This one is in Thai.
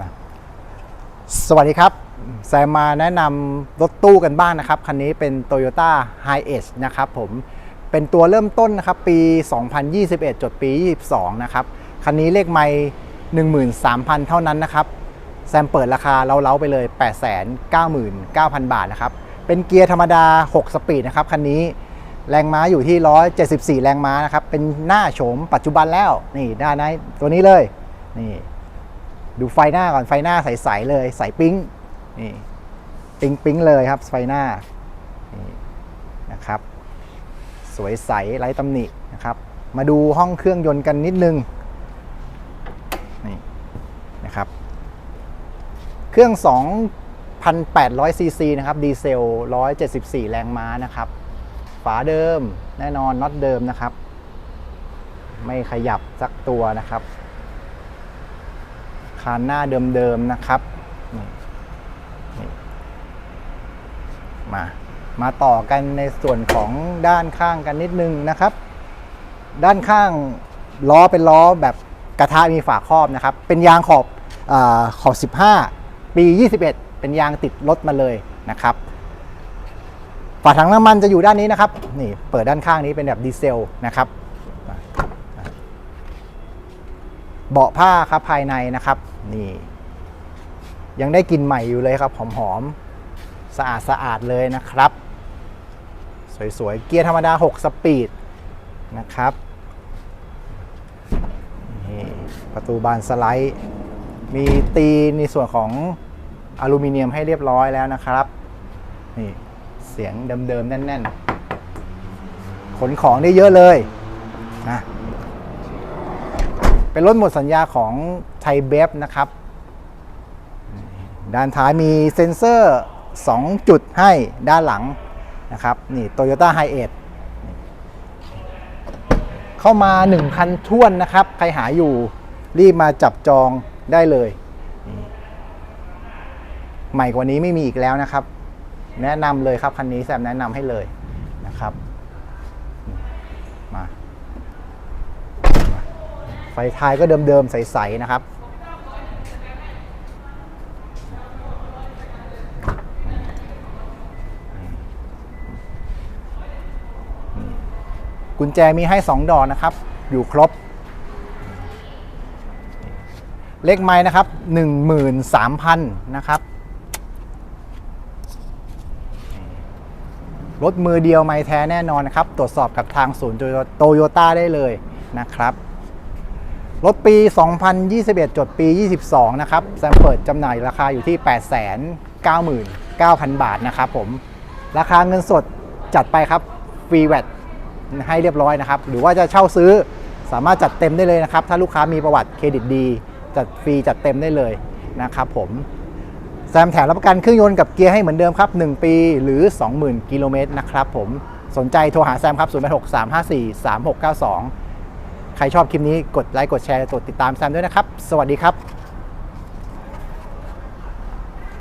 นะสวัสดีครับแซมมาแนะนำรถตู้กันบ้างนะครับ คันนี้เป็น Toyota Hi Ace นะครับผมเป็นตัวเริ่มต้นนะครับ ปี 2021 จดปี 22 นะครับ คันนี้เลขไม่13,000 เท่านั้นนะครับ แซมเปิดราคาเล้าๆไปเลย 899,000 บาทนะครับ เป็นเกียร์ธรรมดา 6 สปีดนะครับ คันนี้แรงม้าอยู่ที่ 174 แรงม้านะครับ เป็นหน้าโฉมปัจจุบันแล้ว นี่ด้านในตัวนี้เลย นี่ ดูไฟหน้าก่อนไฟหน้าใสๆเลยใสปิ๊งนี่ปิ๊งปิ๊งเลยครับไฟหน้านี่นะครับ สวยใสไร้ตำหนินะครับ มาดูห้องเครื่องยนต์กันนิดนึงนี่นะครับ เครื่อง 2,800ซีซีนะครับดีเซล 174 แรงม้านะครับ ฝาเดิมแน่นอนน็อตเดิมนะครับ ไม่ขยับสักตัวนะครับ คานหน้าเดิมๆนะครับมามาต่อกันในส่วนของด้านข้างกันนิดนึงนะครับ ด้านข้างล้อเป็นล้อแบบกระทะมีฝาครอบนะครับ เป็นยางขอบอขอบ 15 ปี 21 เป็นยางติดรถมาเลยนะครับ ฝาถังน้ำมันจะอยู่ด้านนี้นะครับ นี่เปิดด้านข้างนี้เป็นแบบดีเซลนะครับ เบาะผ้าครับภายในนะครับ นี่ ยังได้กลิ่นใหม่อยู่เลยครับ หอมๆ สะอาดสะอาดเลยนะครับ สวยๆ เกียร์ธรรมดา 6 สปีดนะครับนี่ประตูบานสไลด์ มีตีในส่วนของอลูมิเนียมให้เรียบร้อยแล้วนะครับนี่เสียงเดิมๆแน่นๆขนของได้เยอะเลยนะ เป็นรถหมดสัญญาของไทยเบฟนะครับ ด้านท้ายมีเซ็นเซอร์ 2 จุดให้ด้านหลังนะครับนี่ Toyota h i เอทเข้ามา 1 คันท้วนนะครับ ใครหาอยู่รีบมาจับจองได้เลย ใหม่กว่านี้ไม่มีอีกแล้วนะครับ แนะนำเลยครับคันนี้แซมแนะนำให้เลยนะครับ มา ไฟท้ายก็เดิมๆ ใสๆ นะครับ กุญแจมีให้ 2 ดอกนะครับ อยู่ครบ เลขไม้นะครับ 13,000 นะครับ รถมือเดียวไม่แท้แน่นอนนะครับ ตรวจสอบกับทางศูนย์โตโยต้าได้เลยนะครับ รถปี 2021 จดปี 22 นะครับแซมเปิดจำหน่ายราคาอยู่ที่ 899,000 บาทนะครับผม ราคาเงินสดจัดไปครับฟรีแวตให้เรียบร้อยนะครับ หรือว่าจะเช่าซื้อสามารถจัดเต็มได้เลยนะครับ ถ้าลูกค้ามีประวัติเครดิตดี จัดฟรีจัดเต็มได้เลยนะครับผมแซมแถมรับประกันเครื่องยนต์กับเกียร์ให้เหมือนเดิมครับ 1 ปีหรือ 20,000 กิโลเมตรนะครับผมสนใจโทรหาแซมครับ 086 354 3692 ใครชอบคลิปนี้กดไลค์กดแชร์กดติดตามแซมด้วยนะครับ สวัสดีครับ